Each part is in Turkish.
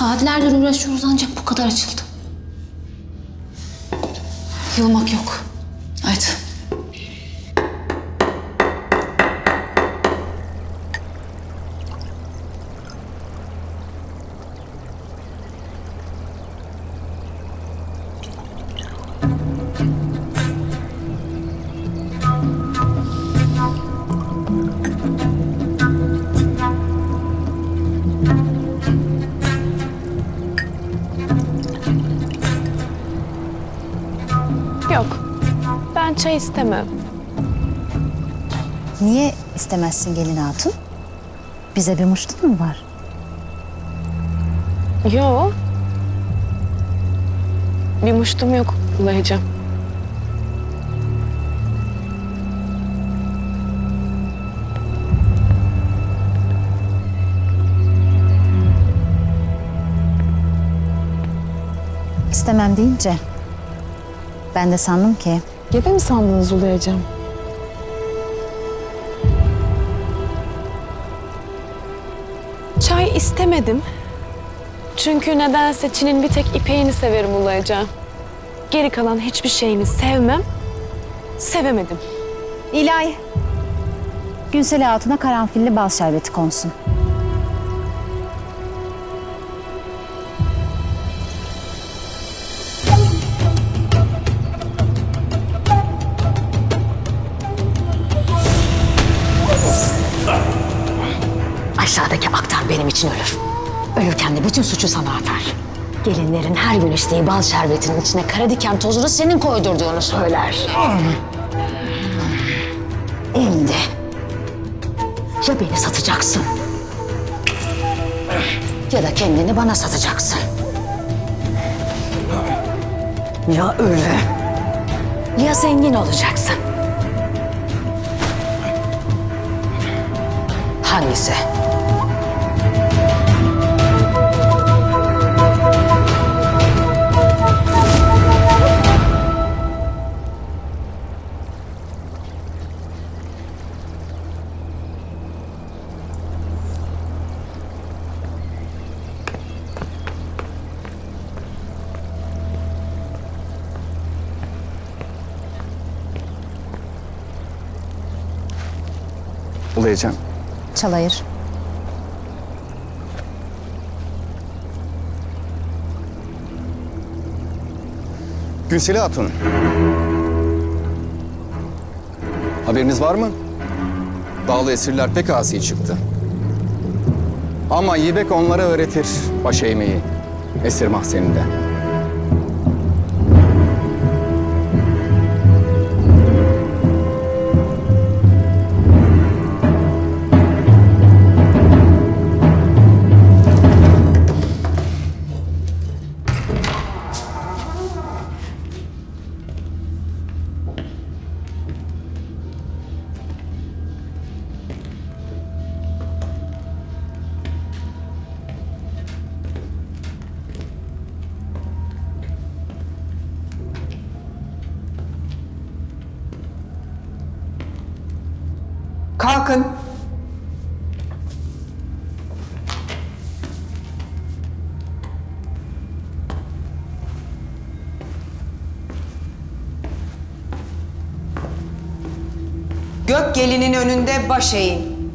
Saatlerdir uğraşıyoruz ancak bu kadar açıldı. Yılmak yok. Çay istemem. Niye istemezsin gelin hatun? Bize bir muştun mu var? Yo. Bir muştum yok Ulay'cığım. İstemem deyince ben de sandım ki Gebe mi sandınız Ulay'cığım? Çay istemedim. Çünkü nedense Çin'in bir tek ipeğini severim Ulay'cığım. Geri kalan hiçbir şeyini sevmem. Sevemedim. İlahi. Günsel Hatun'a karanfilli bal şerbeti konsun. İçin ölür. Ölürken de bütün suçu sana atar. Gelinlerin her gün içtiği bal şerbetinin içine kara diken tozunu senin koydurduğunu söyler. Şimdi ya beni satacaksın ya da kendini bana satacaksın. Ya ölü ya zengin olacaksın. Hangisi? Ulayacağım. Çalayır. Gülseli Hatun. Haberiniz var mı? Dağlı esirler pek asi çıktı. Ama Yibek onlara öğretir baş eğmeyi. Esir mahzeninde. Kalkın. Gök gelinin önünde baş eğin.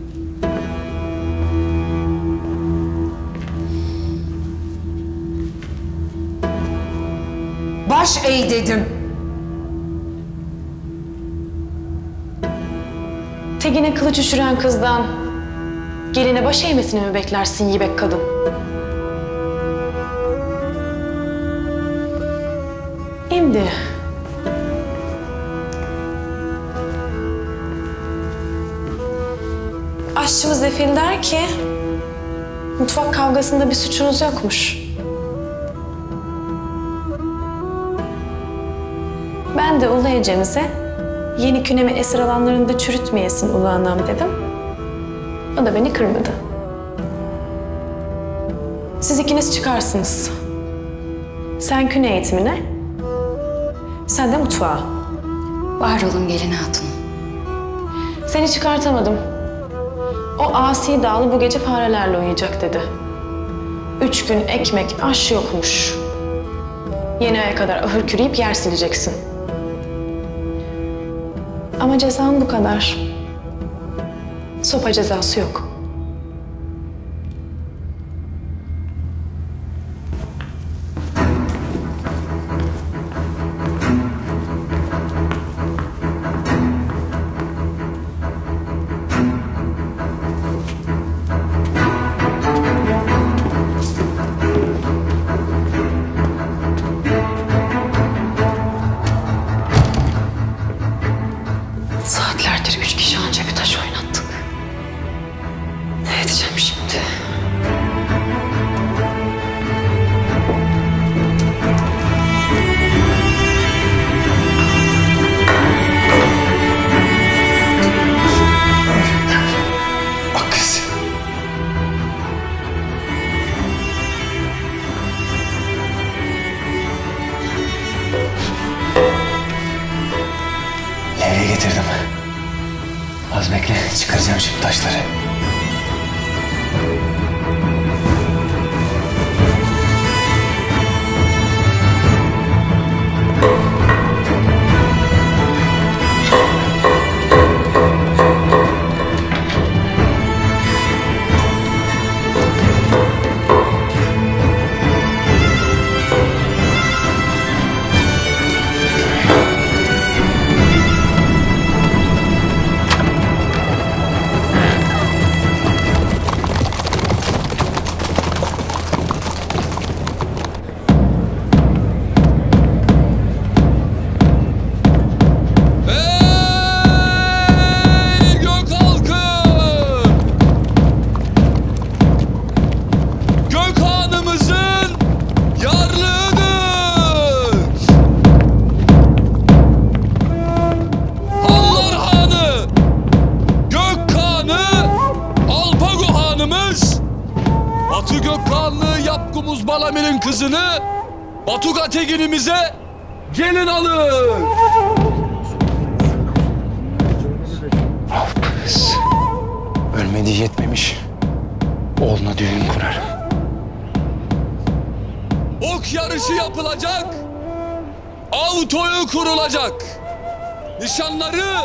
Baş eğ dedim. Tegine kılıç üşüren kızdan geline baş eğmesini mi beklersin yibek kadın? Şimdi aşçımız Efil der ki mutfak kavgasında bir suçunuz yokmuş. Ben de Ulu Ecemiz'e yeni künemi esir alanlarında çürütmeyesin ulu anam dedim. O da beni kırmadı. Siz ikiniz çıkarsınız. Sen küne eğitimine, sen de mutfağa. Var olun gelin hatun. Seni çıkartamadım. O asi dağlı bu gece farelerle uyuyacak dedi. üç gün ekmek, aş yokmuş. Yeni aya kadar ahır küreyip yer sileceksin. Ama cezan bu kadar. Sopa cezası yok. Getirdim. Az bekle, çıkaracağım şimdi taşları. Yapkumuz Balamir'in kızını Batuga Tegin'imize gelin alın. Kız. Ölmediği yetmemiş. Oğluna düğün kurar. Ok yarışı yapılacak. Av toyu kurulacak. Nişanları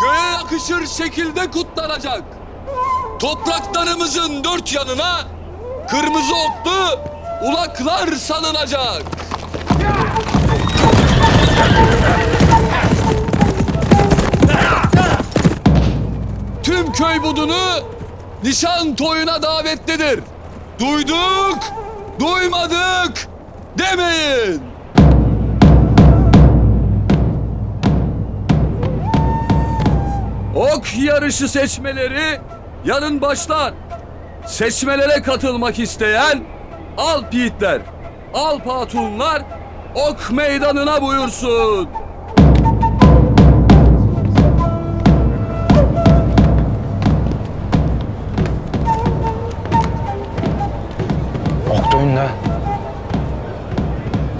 göğe yakışır şekilde kutlanacak. Topraklarımızın dört yanına kırmızı oklu ulaklar salınacak. Tüm köy budunu nişan toyuna davetlidir. Duyduk, duymadık demeyin. Ok yarışı seçmeleri yarın başlar. Seçmelere katılmak isteyen Alp yiğitler, Alp hatunlar ok meydanına buyursun. Oktoyun'da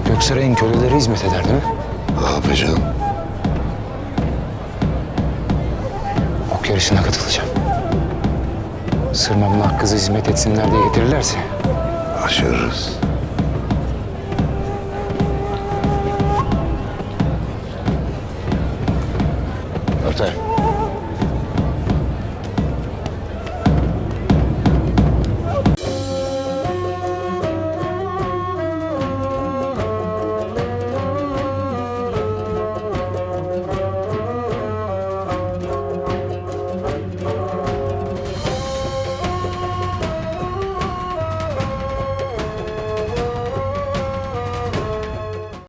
Göksaray'ın köleleri hizmet eder değil mi? Ne yapacaksın? Ok yarışına katılacağım. Sırmamla kızı hizmet etsinler diye getirirlerse Başarırız. Örter.